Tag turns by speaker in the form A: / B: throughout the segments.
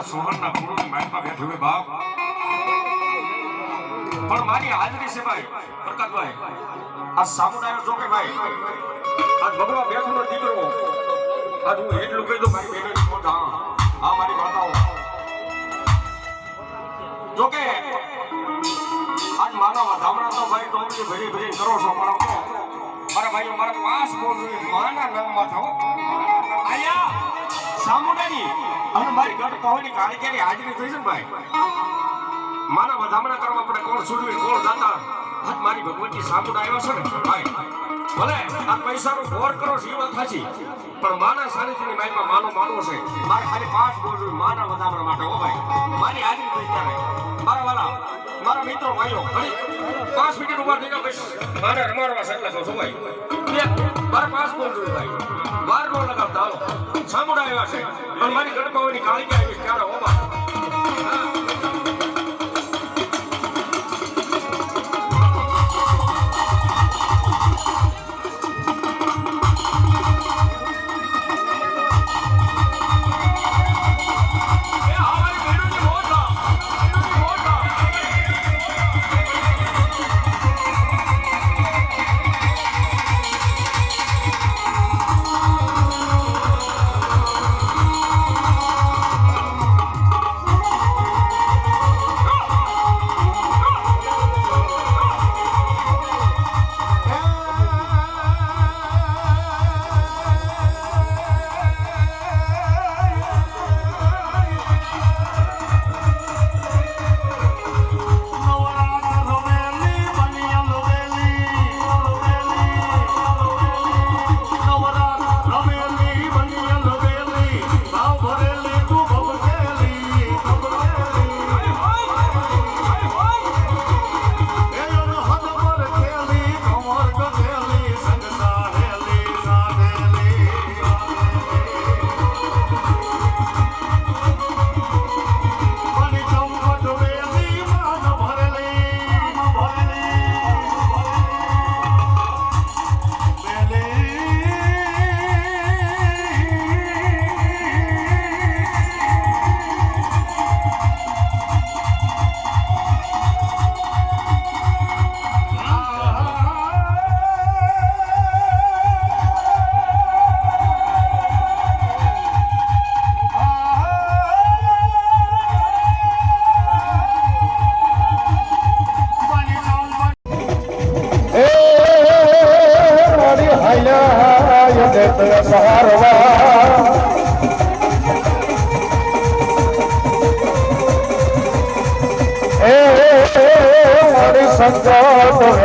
A: મારા સોહરના ગુરુની માનમાં બેઠો હોય બાપ પણ મારી હાજરી છે ભાઈ પ્રકાશભાઈ આ સામુદાયનો જો કે ભાઈ આ ભગવા બેઠોનો દીકરો આજ હું એટલું કહી દઉં મારી હા આ મારી માતાઓ જો કે આજ માનવ ધામણા તો ભાઈ તમે ભરી ભરી કરો છો પણ મારા ભાઈઓ મારા પાસ બોલ માના નામમાં આયા સામુદાની અને મારી ગઢ પહોંચની કાળીગેરી હાજરી થઈ છે ને ભાઈ મારા વધામણા કરવા પડે કોણ સુરવીર, કોણ દાતા આજ મારી ભગવતી સામુદા આવ્યા છે ને, ભાઈ. ભલે આ પૈસાનો ગોર કરો, જીવન એ પણ માના સાનિધ્યની માઈમાં માનો માનવો છે. મારે ખાલી પાસ બોલવી માના વધામણા માટે, હો ભાઈ. મારી હાજરી થઈ ત્યારે મારા વાલા, મારા મિત્રો, ભાઈઓ ઘણી પાંચ મિનિટ ઊભા થઈ જાઓ મારે રમાડવા છે એટલે કહું છું ભાઈ બે મારે પાસ બોલવી ભાઈ. વાર નો લગાવતા હાલો સામુડા આવ્યા છે. પણ મારી ગણપાવાની કાળી આવી ત્યારે હો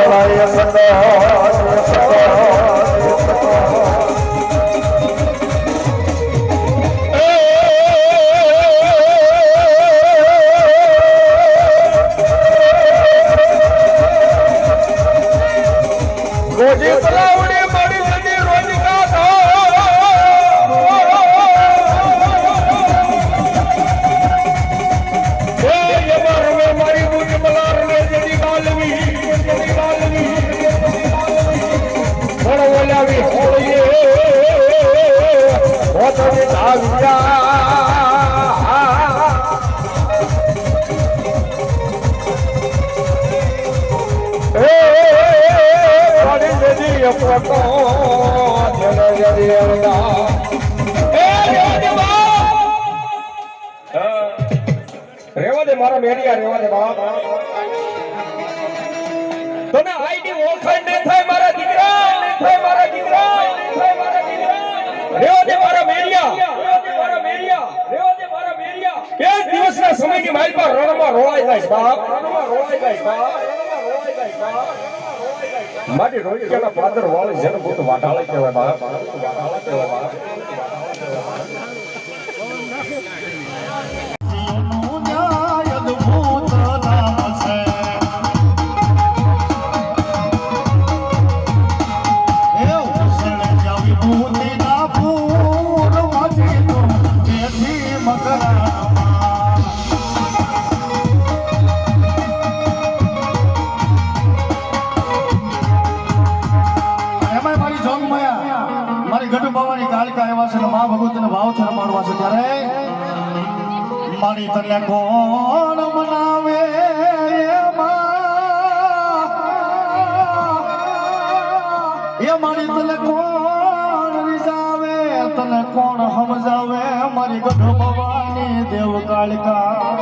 A: મારી
B: સંકટ રેવા દે મારા મેરિયા રેવા તને આઈડી ઓળખાણ નહીં થાય મારા દીકરા મારા દીકરા નહીં થાય મારા દીકરા રેવા દે મારા મારા પર રણમાં રોળાઈ જાય બાપ. રણમાં રોળાઈ જાય રણમાં રોળાઈ જાય
A: મારી રોજિયાના પાદર વાળી જેને બહુ વાટાળે કહેવાય વાટાળે કહેવાય.
C: મારી તને કોણ રીઝાવે? તને કોણ સમજાવે? મારી ગઢ ભવાની દેવ
B: કાલિકા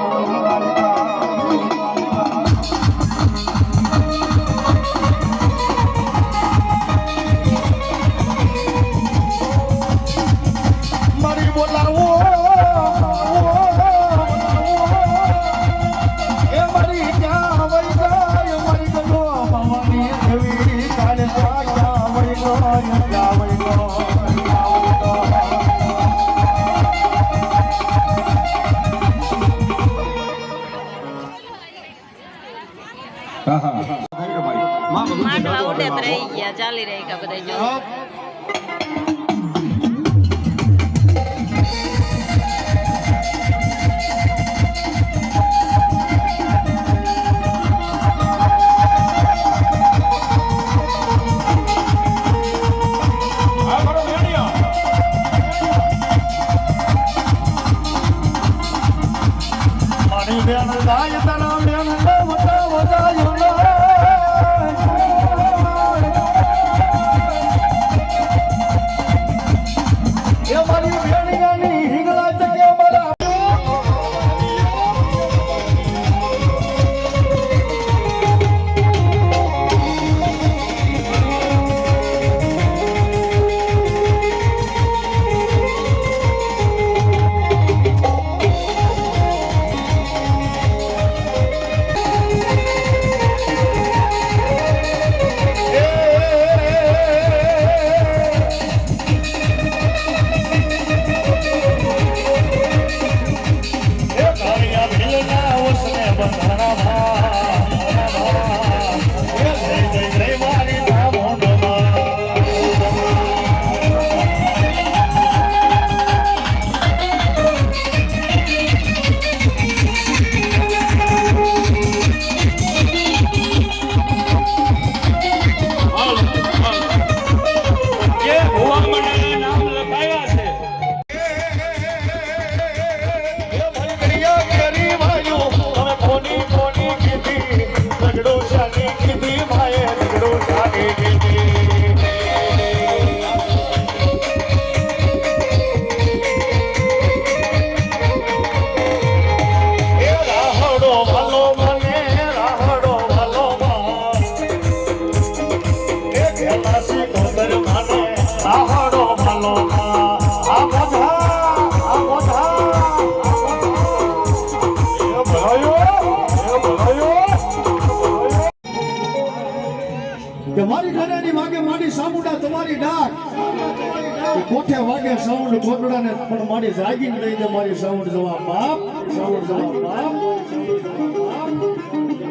B: રહી ગયા બધા જો
A: કે
C: કે મારી ઘરેની વાગે મારી સામુડા તમારી ડાક. કોઠે વાગે સાઉન્ડ ખોટડાને પણ મારી જાગીને લઈ દે મારી સાઉન્ડ જવાબ બાપ. સાઉન્ડ જવા બાપ.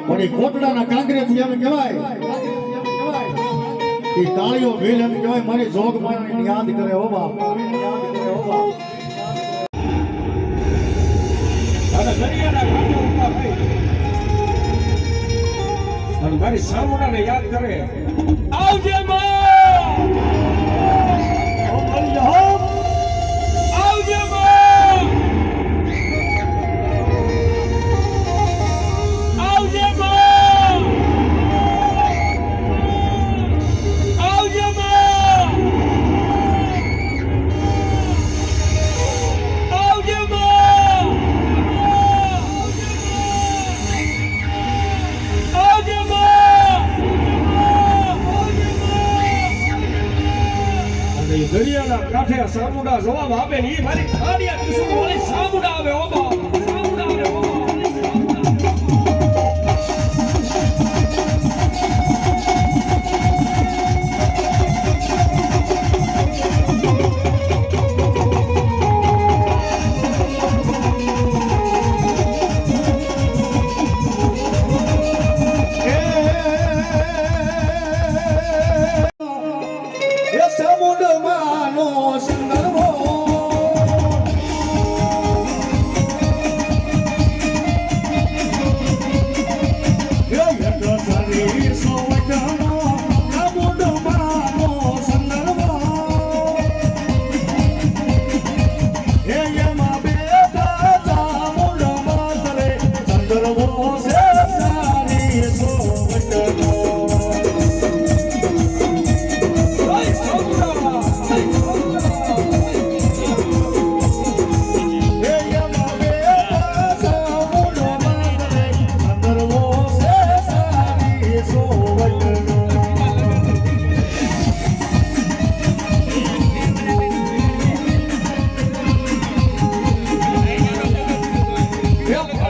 C: પણ એ કોટડાના કાંકરેથી એમ કહેવાય. એ તાળીઓ ભીલ એમ કહેવાય. મારી જોગ મારી યાદ કરે હો બાપ. યાદ કરે હો બાપ
A: અને દરિયાના કાંઠે ઊભા થઈ. મારી સામુડાને યાદ કરે. આવજે માં! કાંઠે સામુડા જવાબ આપે ને એ મારી ખાડિયા કિશોર વાળી સામુડા આવે ઓ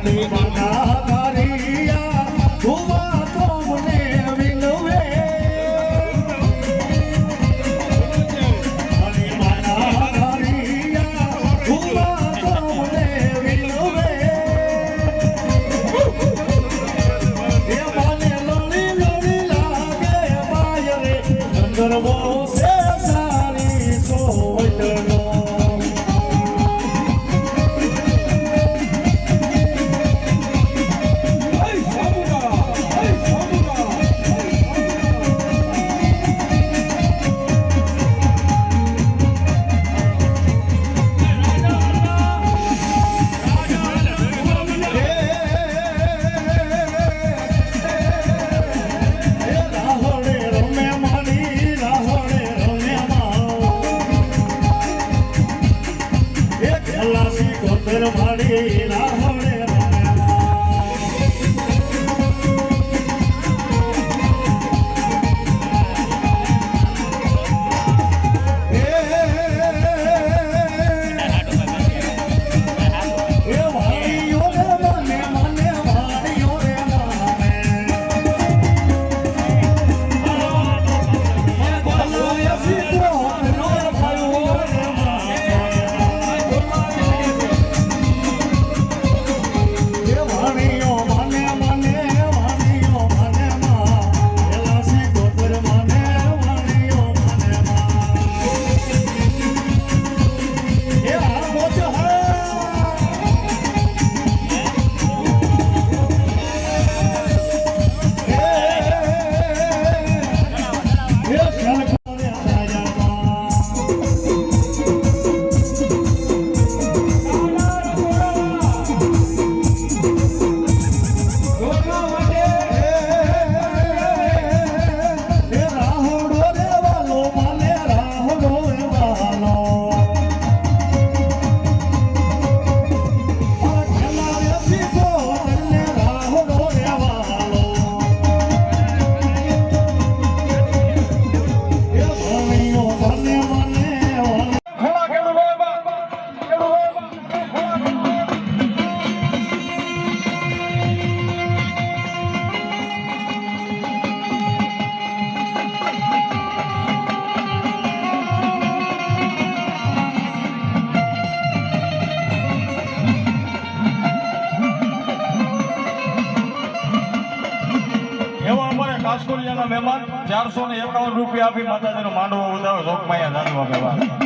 A: 你。ત્રણસો ને એકાવન રૂપિયા આપી માતાજીનો માંડવો વધારો શોખમાં દાદવા કહેવા